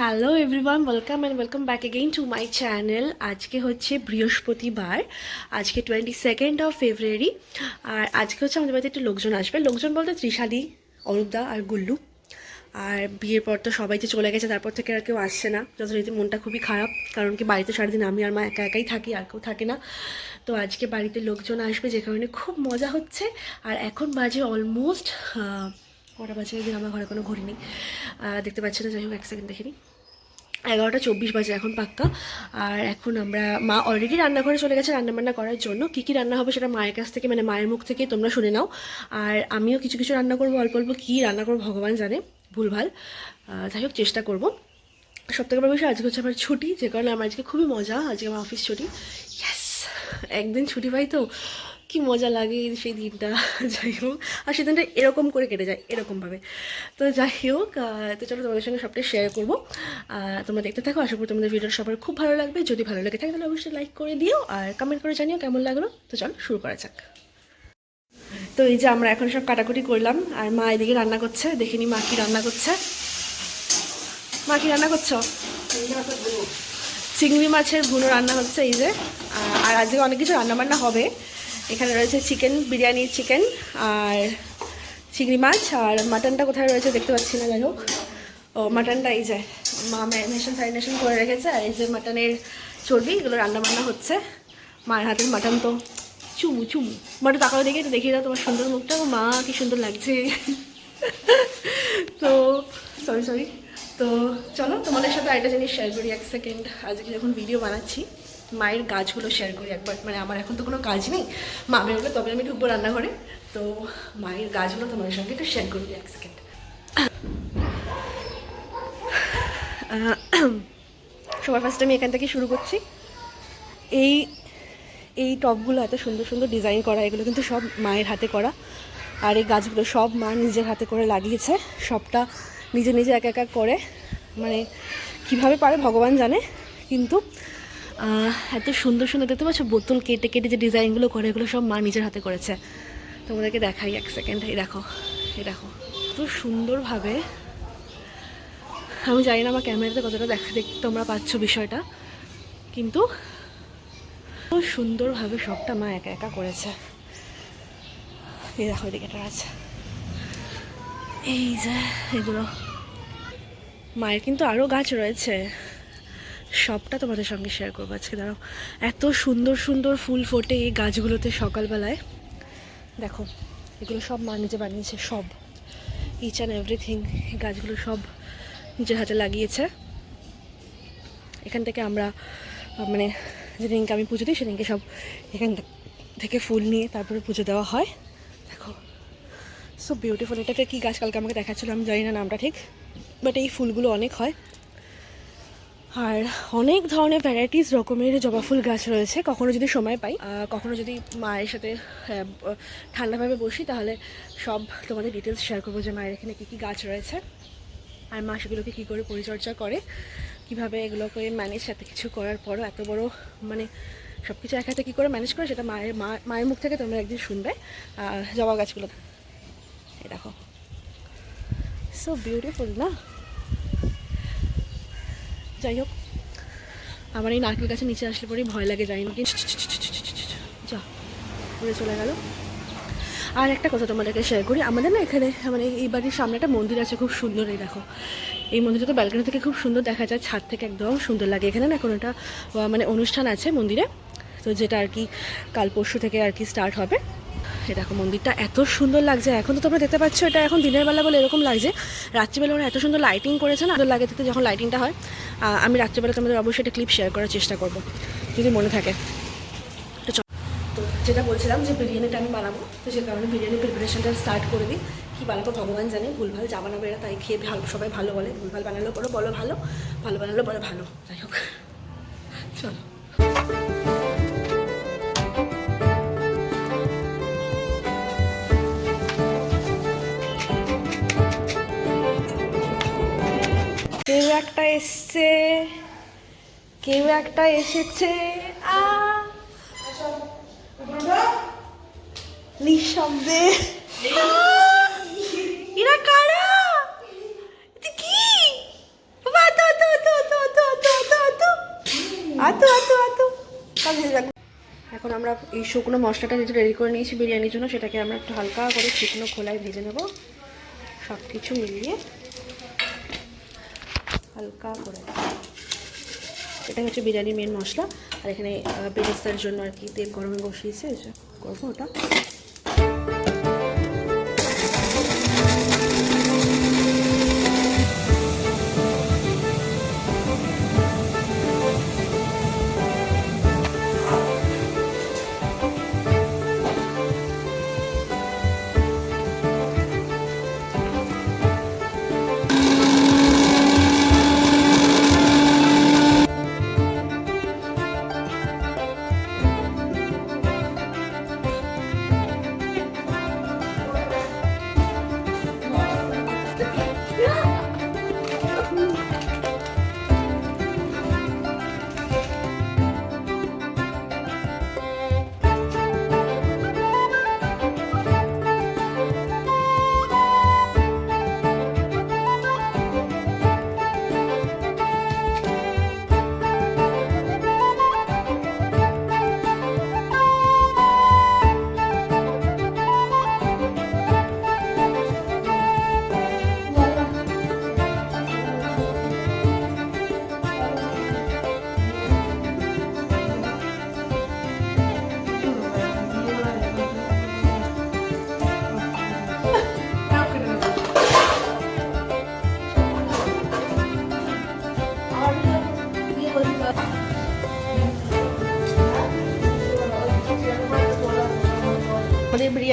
Hello everyone welcome and welcome back again to my channel আজকে হচ্ছে বৃহস্পতিবার, আজকে টোয়েন্টি সেকেন্ড অফ ফেব্রুয়ারি আর আজকে হচ্ছে আমাদের বাড়িতে একটু লোকজন আসবে। লোকজন বলতে ত্রিশালি, অরূপদা আর গুল্লু। আর বিয়ের পর তো সবাই তো চলে গেছে, তারপর থেকে আর কেউ আসছে না। যথারীতি মনটা খুবই খারাপ, কারণ কি বাড়িতে সারাদিন আমি আর মা একা একাই থাকি, আর কেউ থাকে না। তো আজকে বাড়িতে লোকজন আসবে, যে কারণে খুব মজা হচ্ছে। আর এখন বাজে অলমোস্ট কটা বাজে? আমার ঘরে কোনো ঘড়ি নেই। দেখতে পাচ্ছি না, যাই হোক, এক সেকেন্ড দেখে নিই। এগারোটা চব্বিশ বাজে এখন পাক্কা। আর এখন আমরা, মা অলরেডি রান্নাঘরে চলে গেছে রান্নাবান্না করার জন্য। কী কী রান্না হবে সেটা মায়ের কাছ থেকে মানে মায়ের মুখ থেকে তোমরা শুনে নাও। আর আমিও কিছু কিছু রান্না করব, অল্প অল্প কী রান্না করব ভগবান জানে, ভুলভাল। যাই হোক, চেষ্টা করব। সব থেকে বড় বিষয় আজকে হচ্ছে আমার ছুটি, যে কারণে আমার আজকে খুবই মজা, আজকে আমার অফিস ছুটি। ইয়েস একদিন ছুটি পাই তো। কি মজা লাগে সেই দিনটা। যাই হোক, আর সেই দিনটা এরকম করে কেটে যায়, এরকমভাবে। তো যাই হোক তো চলো তোমাদের সঙ্গে সবটাই শেয়ার করব। তোমরা দেখতে থাকো, আশা করি তোমাদের ভিডিওটা সবার খুব ভালো লাগবে। যদি ভালো লেগে থাকে, তাহলে অবশ্যই লাইক করে দিও, আর কমেন্ট করে জানিও কেমন লাগল। তো চলো, শুরু করা যাক। তো এই যে আমরা এখন সব কাটাকুটি করলাম, আর মা এদিকে রান্না করছে দেখিনি মা কি রান্না করছে। মা কি রান্না করছ? চিংড়ি মাছের ভুনো রান্না হচ্ছে এই যে আর আজকে অনেক কিছু রান্না বান্না হবে। এখানে রয়েছে চিকেন বিরিয়ানির চিকেন আর চিংড়ি মাছ আর মাটনটা কোথায় রয়েছে দেখতে পাচ্ছি না, যাই হোক। ও, মাটনটা এই যে মা ম্যারিনেশন ফ্যারিনেশন করে রেখেছে আর এই যে মাটনের চর্বি, এগুলো রান্না বান্না হচ্ছে। মায়ের হাতের মাটন তো। চুমু চুমু। মাটন তাকাও দেখে তো দেখিয়ে দাও তোমার সুন্দর মুখটা। মা, কি সুন্দর লাগছে। তো সরি সরি তো, চলো তোমাদের সাথে আরেকটা জিনিস শেয়ার করি এক সেকেন্ড আজকে যখন ভিডিও বানাচ্ছি মায়ের গাছগুলো শেয়ার করি একবার। মানে আমার এখন তো কোনো কাজ নেই। মা বেরোলে তবে আমি ঢুকবো রান্নাঘরে। তো মায়ের গাছগুলো তোমাদের সঙ্গে একটু শেয়ার করি এক সেকেন্ড সবার ফার্স্ট আমি এখান থেকে শুরু করছি। এই এই টবগুলো এত সুন্দর সুন্দর ডিজাইন করা, এগুলো কিন্তু সব মায়ের হাতে করা। আর এই গাছগুলো সব মা নিজের হাতে করে লাগিয়েছে। সবটা নিজে নিজে এক একা করে। মানে কীভাবে পারে ভগবান জানে। কিন্তু এত সুন্দর সুন্দর দেখতে পাচ্ছ, বোতল কেটে কেটে যে ডিজাইনগুলো করে, এগুলো সব মা নিজের হাতে করেছে। তোমাদেরকে দেখাই এক সেকেন্ড এই দেখো এই দেখো এত সুন্দরভাবে। আমি জানি না আমার ক্যামেরাতে কতটা দেখা দেখতে তোমরা পাচ্ছ বিষয়টা, কিন্তু খুব সুন্দরভাবে সবটা মা একা একা করেছে। এই দেখো, এদিকে একটা আছে। এই যে, এগুলো। মায়ের কিন্তু আরও গাছ রয়েছে। সবটা তোমাদের সঙ্গে শেয়ার করব আজকে, দাঁড়াও। এত সুন্দর সুন্দর ফুল ফোটে এই গাছগুলোতে সকালবেলায়। দেখো, এগুলো সব মা নিজে বানিয়েছে, সব। ইচ অ্যান্ড এভরিথিং এই গাছগুলো সব নিজের হাতে লাগিয়েছে। এখান থেকে আমরা মানে যেদিনকে আমি পুজো দিই, সেদিনকে সব এখান থেকে ফুল নিয়ে তারপরে পুজো দেওয়া হয়। দেখো সো বিউটিফুল এটাকে কী গাছ কালকে আমাকে দেখাচ্ছিল, আমি জানি না নামটা ঠিক বাট এই ফুলগুলো অনেক হয়। আর অনেক ধরনের ভ্যারাইটিস রকমের জবা ফুল গাছ রয়েছে কখনো যদি সময় পাই। কখনো যদি মায়ের সাথে হ্যাঁ, ঠান্ডাভাবে বসি তাহলে সব তোমাদের ডিটেলস শেয়ার করব যে মায়ের এখানে কী কী গাছ রয়েছে আর মা সেগুলোকে কী করে পরিচর্যা করে কীভাবে এগুলোকে ম্যানেজ সাথে কিছু করার পরও এত বড় মানে সব কিছু এক হাতে কী করে ম্যানেজ করে সেটা মায়ের মা মায়ের মুখ থেকে তোমরা একদিন শুনবে। জবা গাছগুলো। দেখো। সো বিউটিফুল না? যাই হোক, আমার এই নারকেল গাছের নিচে আসলে পরেই ভয় লাগে, যাই না কিন্তু যা উড়ে চলে গেল। আর একটা কথা তোমাদেরকে শেয়ার করি, আমাদের না এখানে মানে এই বাড়ির সামনে একটা মন্দির আছে খুব সুন্দর, এই দেখো। এই মন্দিরটা তো ব্যালকনি থেকে খুব সুন্দর দেখা যায়, ছাদ থেকে একদম সুন্দর লাগে। এখানে না এখন একটা মানে অনুষ্ঠান আছে মন্দিরে, তো যেটা আর কি কাল পরশু থেকে আর কি স্টার্ট হবে। এ দেখো, মন্দিরটা এত সুন্দর লাগছে। এখন তো তোমরা দেখতে পাচ্ছ, এটা এখন দিনের বেলা বলে এরকম লাগছে। রাত্রিবেলা ওরা এত সুন্দর লাইটিং করেছে না লাগে দেখতে যখন লাইটিংটা হয় আমি রাত্রিবেলা তোমাদের অবশ্যই একটা ক্লিপ শেয়ার করার চেষ্টা করব, যদি মনে থাকে। তো যেটা বলছিলাম যে বিরিয়ানিটা আমি বানাবো, তো সে কারণে বিরিয়ানি প্রিপারেশনটা স্টার্ট করে দিই। কী বানাবো ভগবান জানে, ভুলভাল যা বানাবো এরা তাই খেয়ে ভালো, সবাই ভালো বলে, ভুলভাল বানালো পরে বলো ভালো ভালো বানালো পরে ভালো, যাই হোক। কেউ একটা এসছে, কেউ একটা এসেছে নিঃশব্দে। এখন আমরা এই শুকনো মশলাটা যেটা রেডি করে নিয়েছি বিরিয়ানির জন্য। সেটাকে আমরা একটু হালকা করে শুকনো খোলায় ভেজে নেব। সব কিছু মিলিয়ে। হালকা করে। এটা হচ্ছে বিরিয়ানির মেন মশলা। আর এখানে বেরেস্তার জন্য আর কি তেল গরমে বসিয়েছে করব ওটা।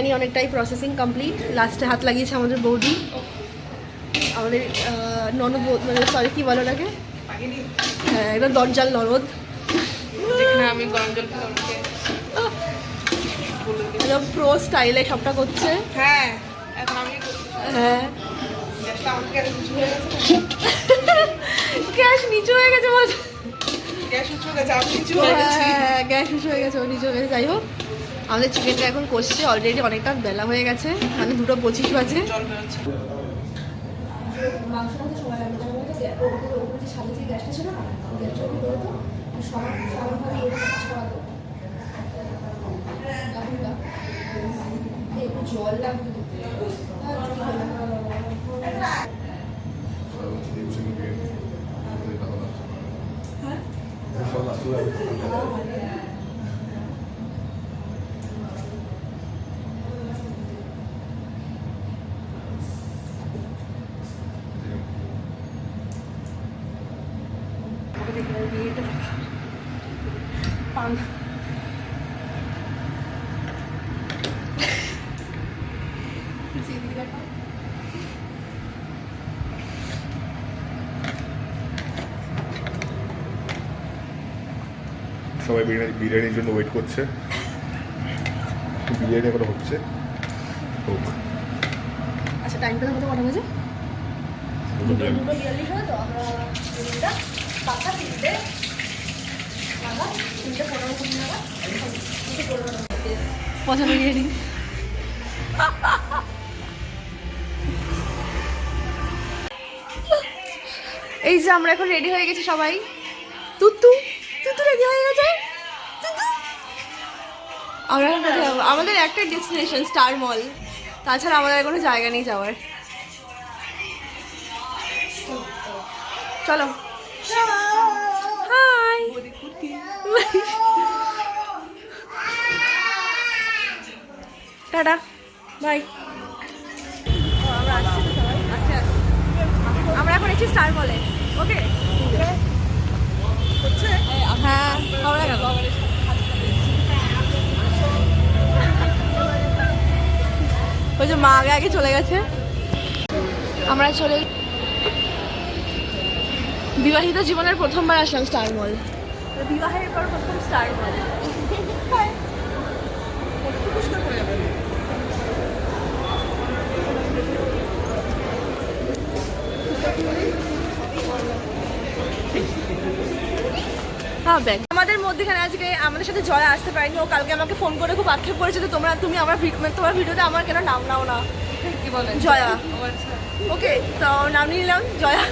বিরিয়ানি অনেকটাই প্রসেসিং কমপ্লিট লাস্টে হাত লাগিয়েছে আমাদের বৌদি। আমাদের ননদ মানে সরি কি বলো ওটাকে? হ্যাঁ একদম দরজাল ননদ। আমি গরম জল একদম প্রো স্টাইলে সবটা করছে। হ্যাঁ হ্যাঁ উঁচু হয়ে? গ্যাস নিচু হয়ে গেছে গ্যাস উঁচু হয়ে গেছে নিচু হয়ে হ্যাঁ গ্যাস নিচু হয়ে গেছে ও নিচু হয়ে গেছে। যাই হোক। আমাদের চিকেনটা এখন কষছে অলরেডি অনেকটা বেলা হয়ে গেছে মানে দুটো পঁচিশ বাজে। জল লাগবে মধ্যে ওপরে ওপরে যে সাদা যে গ্যাসটা ছিল না গ্যাসটা কি করে তো সমান সমানভাবে এরকম ছড়াতো গামুটা একটু জল লাগবে তাহলে ঠিক হলো। ওকে দেখে নাও, বিয়েটা দেখে। পান সবাই বিরিয়ানি বিরিয়ানির জন্য ওয়েট করছে। বিরিয়ানি এখনও হচ্ছে। হোক। আচ্ছা টাইমটা আমাদের কটা বাজে? দুটো দুটো বিয়াল্লিশ তো আমরা তিনটা পাকা তিনটে তিনটে পনেরো কুড়ি পচা বিরিয়ানি। এই যে আমরা এখন রেডি হয়ে গেছি সবাই। তুতু। আমরা কোথায় আমাদের একটা ডেস্টিনেশন স্টার মল তাছাড়া আমাদের কোনো জায়গা নেই যাওয়ার। চলো। High tata. বাই আমরা এখন এসেছি স্টার মলে ওকে হ্যাঁ মা আগে আগে চলে গেছে। আমরা চলে বিবাহিত জীবনের প্রথমবার আসলাম স্টার মল বিবাহের পর প্রথম স্টার মল হ্যাঁ ব্যাগ। তোমাদের মধ্যেখানে আজকে আমাদের সাথে জয় আসতে পারেনি ও কালকে আমাকে ফোন করে খুব আক্ষেপ করেছে যে তোমরা তুমি আমার মানে তোমার ভিডিওতে আমার কেন নাম নাও না? জয়া। ওকে আচ্ছা। তো নাম নিলাম জয়া।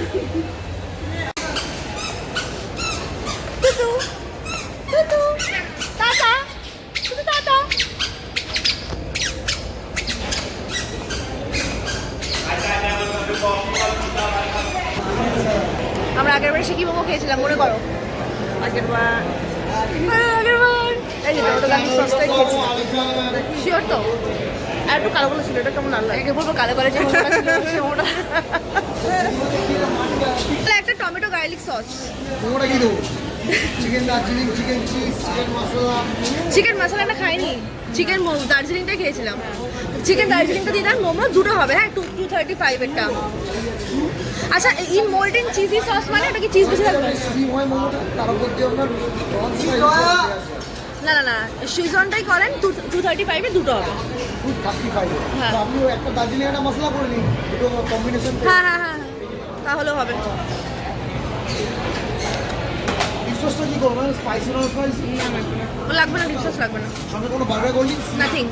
আমরা আগের বারে সে কি মোমো খেয়েছিলাম মনে করো। আগের বার এই যে ওটা আমি সস্তায় খেয়েছি। শিওর তো? আর একটু কালো কালো ছিল এটা কেমন আল্লাহ আগে বলব কালো করে যে একটা টমেটো গার্লিক সস মোমোটা কি দেবো? Chicken Darjeeling chicken cheese chicken masala chicken মশলাটা খাইনি। চিকেন দার্জিলিংটাই খেয়েছিলাম। চিকেন দার্জিলিংটা দিয়ে দেন মোমো দুটো হবে হ্যাঁ টু টু থার্টি ফাইভেরটা আচ্ছা ইন মোল্ডেন চিজি সস মানে ওটা কি চিজ বেশি থাকবে না না না সুইজনটাই করেন টু টু থার্টি ফাইভে দুটো হবে। ফুড থার্টি ফাইভ হ্যাঁ। আপনি একটা দার্জিলিং একটা মশলা করে নিন দুটো কম্বিনেশন হ্যাঁ হ্যাঁ হ্যাঁ হ্যাঁ। তাহলেও হবে। ডিসোসটা কি করব স্পাইসি নন স্পাইসি লাগবে না ডিপসস লাগবে না। সঙ্গে কোনো burger cold drinks nothing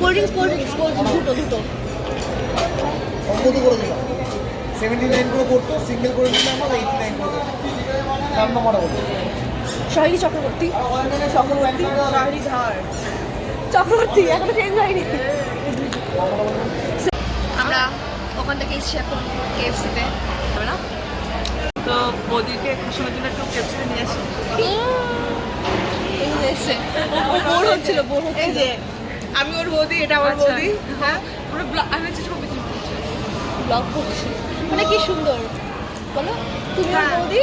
cold drinks cold drinks দুটো দুটো। কত করে দিলাম। সেভেন্টি নাইন করে করতো সিঙ্গেল করে দিলাম আমার এইটি নাইন করে নাম নাম্বারটা বলতো সহিনী চক্রবর্তী। চক্রবর্তী? চক্রবর্তী এখনও চেঞ্জ হয়নি আমরা ওখান থেকে এসেছি এখন কেএফসিতে হবে না? তো মোদিকে খুশির জন্য একটু কেপসিতে নিয়ে আসি। বোর হচ্ছিল বোর এই যে আমি ওর বৌদি এটা আমার আচ্ছা। বৌদি হ্যাঁ? পুরো ব্ল- আমি হচ্ছে ছবি ব্লগ করছি। মানে কি সুন্দর। বলো তুমি হ্যাঁ। বৌদি?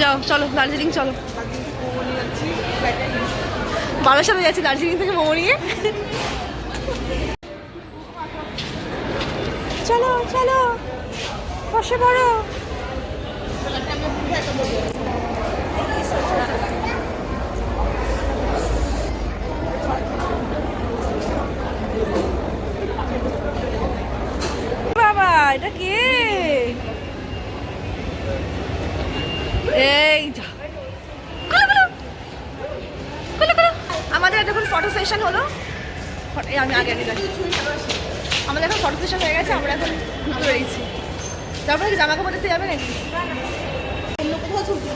যাও, চলো, দার্জিলিং চলো। বাবার সাথে যাচ্ছি, দার্জিলিং থেকে মোমো নিয়ে। চলো চলো, বসে পড়ো। আগে আগে যাই। আমাদের এখন ফটো সেশন হয়ে গেছে আমরা এখন ঘুরতে বেরিয়েছি। তারপরে কি জামা কাপড় দেখতে যাবে নাকি? অন্য কোথাও ছুটি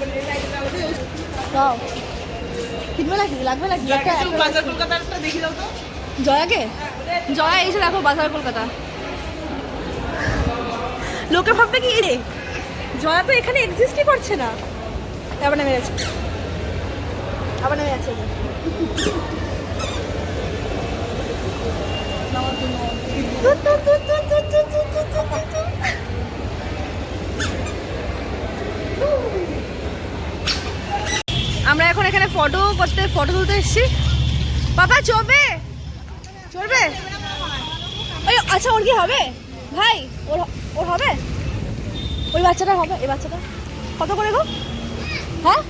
কিনবে নাকি? লাগবে নাকি? বাজার দেখি দাও তো। জয়াকে? জয়া এসে দেখো বাজার কলকাতা। লোকে ভাববে কি রে জয়া তো এখানে এক্সিস্টই করছে না। আবার নেমে গেছে। আবার নেমে গেছে। আমরা এখন এখানে ফটো করতে ফটো তুলতে এসেছি। বাবা, চলবে? চলবে? ওই আচ্ছা ওর কি হবে? ভাই, ওর ওর হবে? ওই বাচ্চাটা হবে, এই বাচ্চাটা। কত করে গো? হ্যাঁ?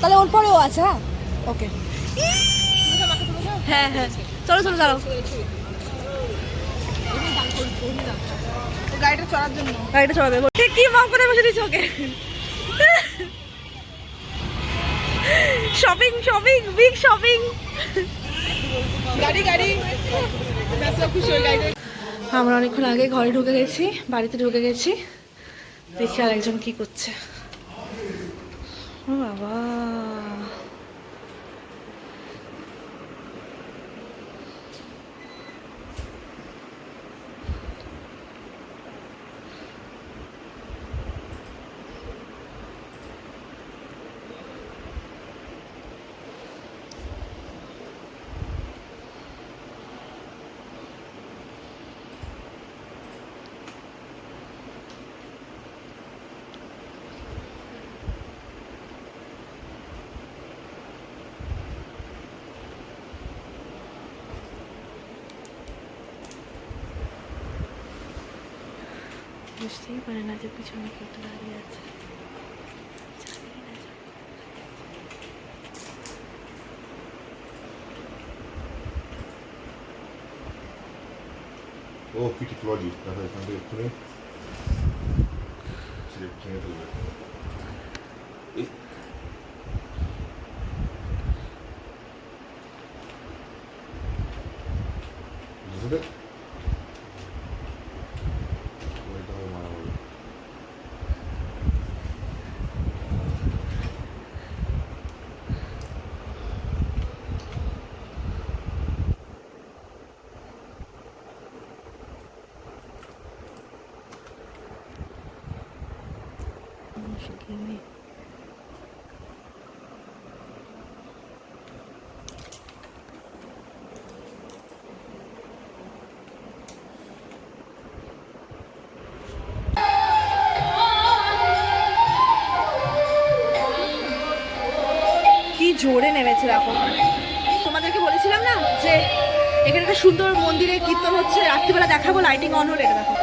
তাহলে ওর পরেও আছে হ্যাঁ? ওকে হ্যাঁ হ্যাঁ। চলো চলো তো গাড়িটা চড়ার জন্য। গাড়িটা চলাবে ঠিক কি করে বসে দিচ্ছ okay? Shopping shopping big shopping গাড়ি আমরা অনেকক্ষণ আগে ঘরে ঢুকে গেছি বাড়িতে ঢুকে গেছি। দেখি আর একজন কি করছে। ও বাবা। বুঝতেই পারে না যে পিছনে কিন্তু দাঁড়িয়ে আছে ও পিটি লজি তাহলে এখান থেকে খুলে সিলেক্ট কিনে ফেলবে বুঝতে জোরে নেমেছে দেখো। তোমাদেরকে বলেছিলাম না যে এখানে একটা সুন্দর মন্দিরে কীর্তন হচ্ছে রাত্রিবেলা দেখাবো লাইটিং অন হলে এটা দেখো।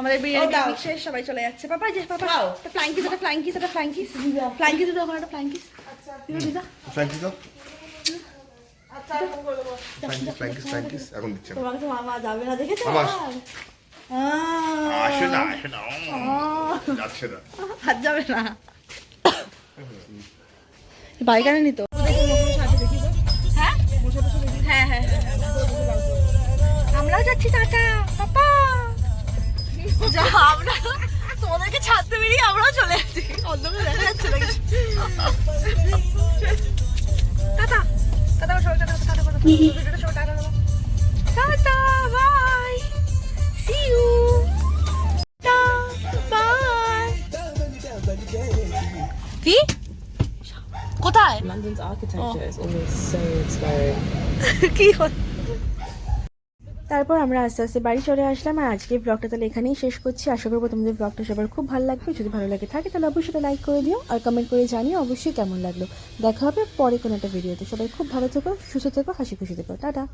আমাদের বিরিয়ানি শেষ সবাই চলে যাচ্ছে। পাপা যে পাপা দাও। ফ্লাইং কিস একটা ফ্লাইং কিস একটা ফ্লাইং কিস ফ্লাইং কিস ওখানে একটা ফ্লাইং কিস। আচ্ছা ফ্র্যাঙ্কিস, ফ্র্যাঙ্কিস, ফ্র্যাঙ্কিস। এখন দিচ্ছে তোমাকে তো মামা যাবে না দেখেছ? আমার। আসে না, আসে না। যাচ্ছে না। হাত যাবে না। বাইক আনেনি তো হ্যাঁ? হ্যাঁ আমরাও যাচ্ছি টাটা। পাপা। যা আমরা তোমাদেরকে ছাড়তে বেরিয়ে আমরাও চলে যাচ্ছি। অন্ধকারে দেখা যাচ্ছে tata. টাটা টাটা টাটা ভিডিওটা সবাই টাটা করো। Tata bye see you bye কি কোথায় London's architecture is always so inspiring. তারপর আমরা আস্তে আস্তে বাড়ি চলে আসলাম আর আজকে ব্লগটা তাহলে এখানেই শেষ করছি। আশা করব তোমাদের ব্লগটা সবার খুব ভালো লাগবে। যদি ভালো লাগে থাকে তাহলে অবশ্যই লাইক করে দিও আর কমেন্ট করে জানিও অবশ্যই কেমন লাগল। দেখা হবে পরে কোনো একটা ভিডিওতে সবাই খুব ভালো থেকো, সুস্থ থেকো, হাসি খুশি থেকো। টাটা।